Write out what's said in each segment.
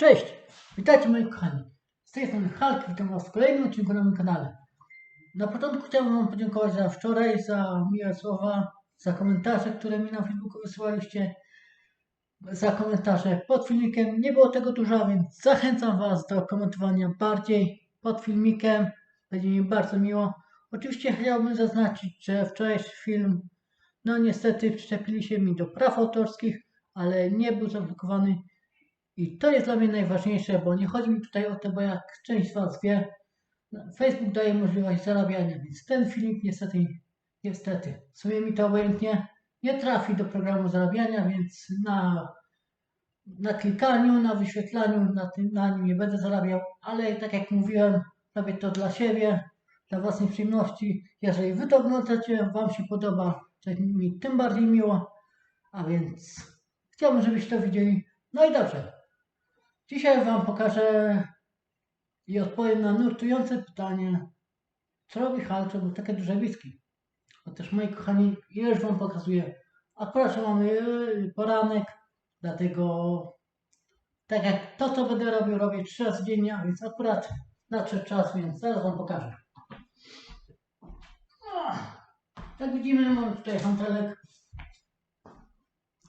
Cześć! Witajcie moi kochani. Z tej strony Hulk, witam was w kolejnym odcinku na moim kanale. Na początku chciałbym wam podziękować za wczoraj, za miłe słowa, za komentarze, które mi na Facebooku wysyłaliście, za komentarze pod filmikiem. Nie było tego dużo, więc zachęcam was do komentowania bardziej pod filmikiem. Będzie mi bardzo miło. Oczywiście chciałbym zaznaczyć, że wczorajszy film, no niestety przyczepili się mi do praw autorskich, ale nie był zablokowany i to jest dla mnie najważniejsze, bo nie chodzi mi tutaj o to, bo jak część z Was wie, Facebook daje możliwość zarabiania, więc ten filmik niestety, niestety, w sumie mi to obojętnie nie trafi do programu zarabiania, więc na, na klikaniu, na wyświetlaniu, na, tym, na nim nie będę zarabiał, ale tak jak mówiłem, robię to dla siebie, dla własnej przyjemności. Jeżeli Wy to oglądacie, Wam się podoba, to mi tym bardziej miło, a więc chciałbym, żebyście to widzieli. No i dobrze, Dzisiaj Wam pokażę i odpowiem na nurtujące pytanie, co robi Hulk, żeby takie duże whisky. Chociaż moi kochani, już Wam pokazuję. Akurat mamy e, poranek, dlatego tak jak to, co będę robił, robię trzy razy dziennie, a więc akurat nadszedł czas, więc zaraz Wam pokażę. Jak widzimy, mamy tutaj hantelek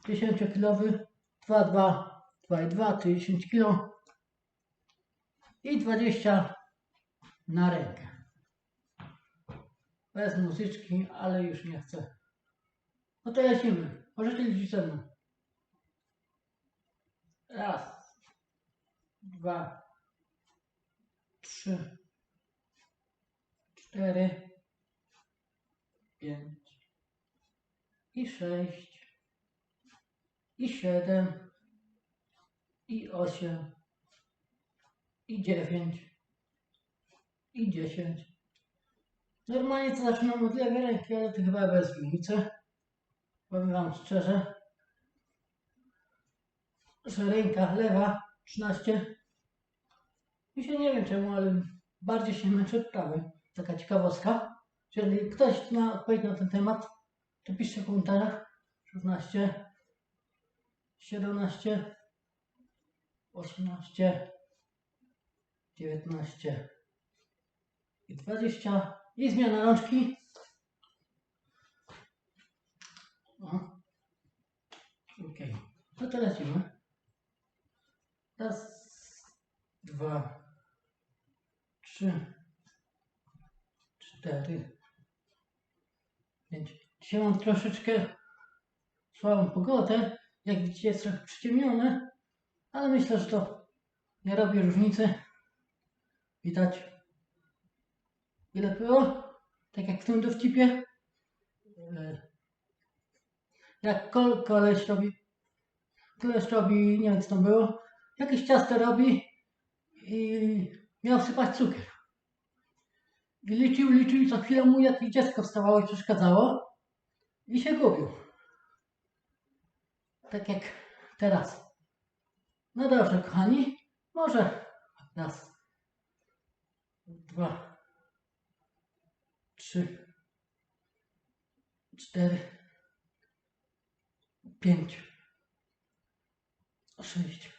10-kilowy, 2,2 2,2 to 10 kg i 20 na rękę. Bez muzyczki, ale już nie chcę. No to lecimy. Możecie liczyć ze mną. Raz, dwa, trzy, cztery, pięć i sześć i siedem i 8 i 9 i 10. Normalnie to zaczynam od lewej ręki, ale to chyba bez różnicy. Powiem Wam szczerze, że ręka lewa 13. I się nie wiem czemu, ale bardziej się męczę od prawej. Taka ciekawostka. Jeżeli ktoś ma odpowiedź na ten temat, to piszcie w komentarzach. 16, 17, 18, 19 i 20 i zmiana rączki. Ok, no to lecimy. Raz, dwa, trzy, cztery, pięć. Dzisiaj mam troszeczkę słabą pogodę. Jak widzicie jest trochę przyciemnione. Ale myślę, że to nie robi różnicy. Widać ile było? Tak jak w tym dowcipie. E, jak kol, koleś robi, koleś robi, nie wiem co tam było, jakieś ciasto robi i miał wsypać cukier. I liczył, liczył i co chwilę mu jakieś dziecko wstawało i przeszkadzało i się gubił. Tak jak teraz. No dobrze, kochani. Może raz, dwa, trzy, cztery, pięć, sześć,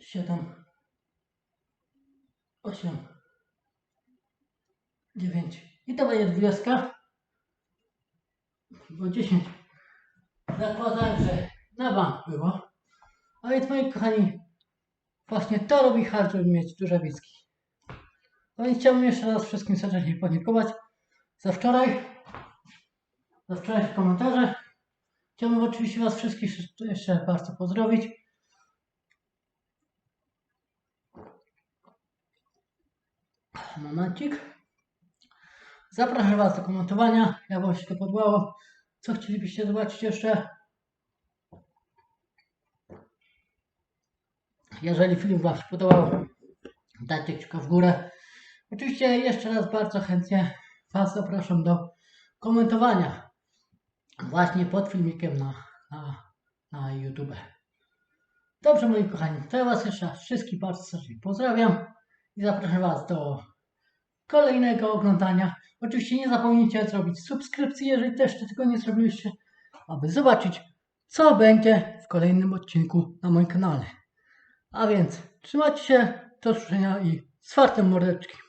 siedem, osiem, dziewięć. I to będzie dwudziestka. Bo dziesięć. Zakładam, że na bank było. A więc moi kochani, właśnie to robi hard, żeby mieć duże wiski. No więc chciałbym jeszcze raz wszystkim serdecznie podziękować za wczoraj, za wczorajsze komentarze. Chciałbym oczywiście Was wszystkich jeszcze bardzo pozdrowić. Momencik. Zapraszam Was do komentowania, jak Wam się to podobało. Co chcielibyście zobaczyć jeszcze? Jeżeli film Wam się podobał, dajcie kciuka w górę. Oczywiście jeszcze raz bardzo chętnie Was zapraszam do komentowania właśnie pod filmikiem na, na, na YouTube. Dobrze moi kochani, to ja Was jeszcze raz wszystkich bardzo serdecznie pozdrawiam i zapraszam Was do kolejnego oglądania. Oczywiście nie zapomnijcie zrobić subskrypcji, jeżeli też tego nie zrobiliście, aby zobaczyć co będzie w kolejnym odcinku na moim kanale. A więc trzymajcie się, do usłyszenia i z fartem mordeczki.